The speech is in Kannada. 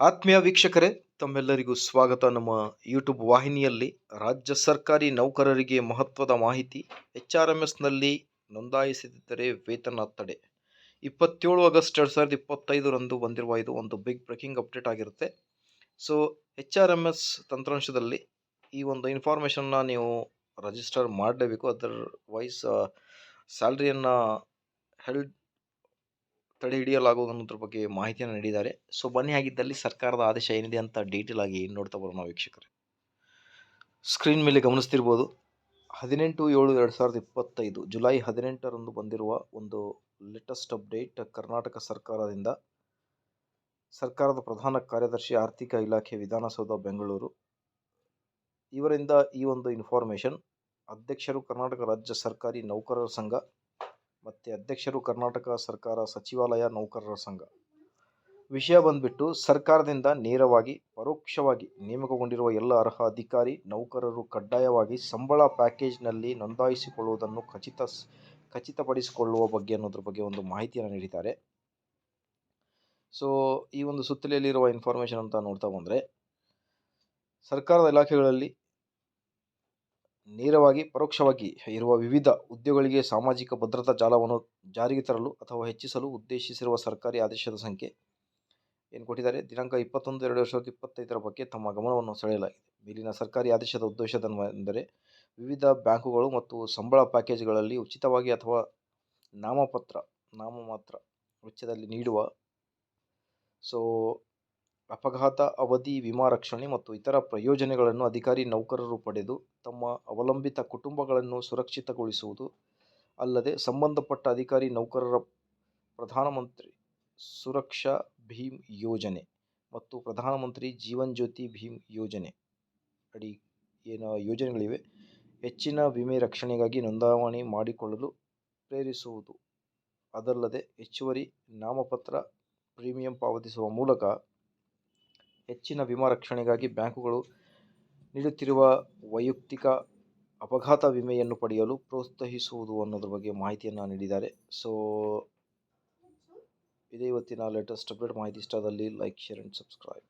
ಆತ್ಮೀಯ ವೀಕ್ಷಕರೇ, ತಮ್ಮೆಲ್ಲರಿಗೂ ಸ್ವಾಗತ. ನಮ್ಮ ಯೂಟ್ಯೂಬ್ ವಾಹಿನಿಯಲ್ಲಿ ರಾಜ್ಯ ಸರ್ಕಾರಿ ನೌಕರರಿಗೆ ಮಹತ್ವದ ಮಾಹಿತಿ ಎಚ್ ಆರ್ ಎಂ ಎಸ್ನಲ್ಲಿ ನೋಂದಾಯಿಸದಿದ್ದರೆ ವೇತನ ತಡೆ. ಇಪ್ಪತ್ತೇಳು ಆಗಸ್ಟ್ ಎರಡು ಸಾವಿರದ ಇಪ್ಪತ್ತೈದರಂದು ಬಂದಿರುವ ಇದು ಒಂದು ಬಿಗ್ ಬ್ರೇಕಿಂಗ್ ಅಪ್ಡೇಟ್ ಆಗಿರುತ್ತೆ. So H R M S ತಂತ್ರಾಂಶದಲ್ಲಿ ಈ ಒಂದು ಇನ್ಫಾರ್ಮೇಷನ್ನ ನೀವು ರಿಜಿಸ್ಟರ್ ಮಾಡಲೇಬೇಕು. ಅದರ್ವೈಸ್ ಸ್ಯಾಲ್ರಿಯನ್ನು ಹೆಲ್ಡ್ ತಡೆ ಹಿಡಿಯಲಾಗುವುದು ಅನ್ನೋದ್ರ ಬಗ್ಗೆ ಮಾಹಿತಿಯನ್ನು ನೀಡಿದ್ದಾರೆ. ಸೊ ಬನ್ನಿ ಆಗಿದ್ದಲ್ಲಿ ಸರ್ಕಾರದ ಆದೇಶ ಏನಿದೆ ಅಂತ ಡೀಟೇಲ್ ಆಗಿ ನೋಡ್ತಾ ಬರೋಣ ವೀಕ್ಷಕರೇ. ಸ್ಕ್ರೀನ್ ಮೇಲೆ ಗಮನಿಸ್ತಿರ್ಬೋದು. ಹದಿನೆಂಟು ಏಳು ಎರಡು ಸಾವಿರದ ಇಪ್ಪತ್ತೈದು ಜುಲೈ ಹದಿನೆಂಟರಂದು ಬಂದಿರುವ ಒಂದು ಲೇಟೆಸ್ಟ್ ಅಪ್ಡೇಟ್ ಕರ್ನಾಟಕ ಸರ್ಕಾರದಿಂದ. ಸರ್ಕಾರದ ಪ್ರಧಾನ ಕಾರ್ಯದರ್ಶಿ ಆರ್ಥಿಕ ಇಲಾಖೆ ವಿಧಾನಸೌಧ, ಬೆಂಗಳೂರು. ಇವರಿಂದ ಈ ಒಂದು ಇನ್ಫಾರ್ಮೇಷನ್ ಅಧ್ಯಕ್ಷರು ಕರ್ನಾಟಕ ರಾಜ್ಯ ಸರ್ಕಾರಿ ನೌಕರರ ಸಂಘ ಮತ್ತು ಅಧ್ಯಕ್ಷರು ಕರ್ನಾಟಕ ಸರ್ಕಾರ ಸಚಿವಾಲಯ ನೌಕರರ ಸಂಘ. ವಿಷಯ ಬಂದ್ಬಿಟ್ಟು ಸರ್ಕಾರದಿಂದ ನೇರವಾಗಿ, ಪರೋಕ್ಷವಾಗಿ ನೇಮಕಗೊಂಡಿರುವ ಎಲ್ಲ ಅರ್ಹ ಅಧಿಕಾರಿ, ನೌಕರರು ಕಡ್ಡಾಯವಾಗಿ ಸಂಬಳ ಪ್ಯಾಕೇಜ್ನಲ್ಲಿ ನೋಂದಾಯಿಸಿಕೊಳ್ಳುವುದನ್ನು ಖಚಿತ ಖಚಿತಪಡಿಸಿಕೊಳ್ಳುವ ಬಗ್ಗೆ ಅನ್ನೋದ್ರ ಬಗ್ಗೆ ಒಂದು ಮಾಹಿತಿಯನ್ನು ನೀಡಿದ್ದಾರೆ. ಸೊ, ಈ ಒಂದು ಸುತ್ತಲೆಯಲ್ಲಿರುವ ಇನ್ಫಾರ್ಮೇಷನ್ ಅಂತ ನೋಡ್ತಾ ಬಂದರೆ, ಸರ್ಕಾರದ ಇಲಾಖೆಗಳಲ್ಲಿ ನೇರವಾಗಿ ಪರೋಕ್ಷವಾಗಿ ಇರುವ ವಿವಿಧ ಉದ್ಯೋಗಗಳಿಗೆ ಸಾಮಾಜಿಕ ಭದ್ರತಾ ಜಾಲವನ್ನು ಜಾರಿಗೆ ತರಲು ಅಥವಾ ಹೆಚ್ಚಿಸಲು ಉದ್ದೇಶಿಸಿರುವ ಸರ್ಕಾರಿ ಆದೇಶದ ಸಂಖ್ಯೆ ಏನು ಕೊಟ್ಟಿದ್ದಾರೆ? ದಿನಾಂಕ ಇಪ್ಪತ್ತೊಂದು, ಎರಡು ಎರಡು ಸಾವಿರದ ಇಪ್ಪತ್ತೈದರ ಬಗ್ಗೆ ತಮ್ಮ ಗಮನವನ್ನು ಸೆಳೆಯಲಾಗಿದೆ. ಮೇಲಿನ ಸರ್ಕಾರಿ ಆದೇಶದ ಉದ್ದೇಶದ ಎಂದರೆ ವಿವಿಧ ಬ್ಯಾಂಕುಗಳು ಮತ್ತು ಸಂಬಳ ಪ್ಯಾಕೇಜ್ಗಳಲ್ಲಿ ಉಚಿತವಾಗಿ ಅಥವಾ ನಾಮಪತ್ರ, ನಾಮಮಾತ್ರ ವೆಚ್ಚದಲ್ಲಿ ನೀಡುವ. ಸೊ ಅಪಘಾತ, ಅವಧಿ, ವಿಮಾ ರಕ್ಷಣೆ ಮತ್ತು ಇತರ ಪ್ರಯೋಜನಗಳನ್ನು ಅಧಿಕಾರಿ ನೌಕರರು ಪಡೆದು ತಮ್ಮ ಅವಲಂಬಿತ ಕುಟುಂಬಗಳನ್ನು ಸುರಕ್ಷಿತಗೊಳಿಸುವುದು ಅಲ್ಲದೆ ಸಂಬಂಧಪಟ್ಟ ಅಧಿಕಾರಿ ನೌಕರರ ಪ್ರಧಾನಮಂತ್ರಿ ಸುರಕ್ಷಾ ಭೀಮ್ ಯೋಜನೆ ಮತ್ತು ಪ್ರಧಾನಮಂತ್ರಿ ಜೀವನ್ ಜ್ಯೋತಿ ಭೀಮ್ ಯೋಜನೆ ಅಡಿ ಏನು ಯೋಜನೆಗಳಿವೆ. ಹೆಚ್ಚಿನ ವಿಮೆ ರಕ್ಷಣೆಗಾಗಿ ನೋಂದಣಿ ಮಾಡಿಕೊಳ್ಳಲು ಪ್ರೇರಿಸುವುದು ಅದಲ್ಲದೆ ಹೆಚ್ಚುವರಿ ನಾಮಪತ್ರ ಪ್ರೀಮಿಯಂ ಪಾವತಿಸುವ ಮೂಲಕ ಹೆಚ್ಚಿನ ವಿಮಾ ರಕ್ಷಣೆಗಾಗಿ ಬ್ಯಾಂಕುಗಳು ನೀಡುತ್ತಿರುವ ವೈಯಕ್ತಿಕ ಅಪಘಾತ ವಿಮೆಯನ್ನು ಪಡೆಯಲು ಪ್ರೋತ್ಸಾಹಿಸುವುದು ಅನ್ನೋದ್ರ ಬಗ್ಗೆ ಮಾಹಿತಿಯನ್ನು ನೀಡಿದ್ದಾರೆ. ಸೊ ಇದೇ ಇವತ್ತಿನ ಲೇಟೆಸ್ಟ್ ಅಪ್ಡೇಟ್ ಮಾಹಿತಿ ಇಷ್ಟದಲ್ಲಿ ಲೈಕ್ ಶೇರ್ ಆ್ಯಂಡ್ ಸಬ್ಸ್ಕ್ರೈಬ್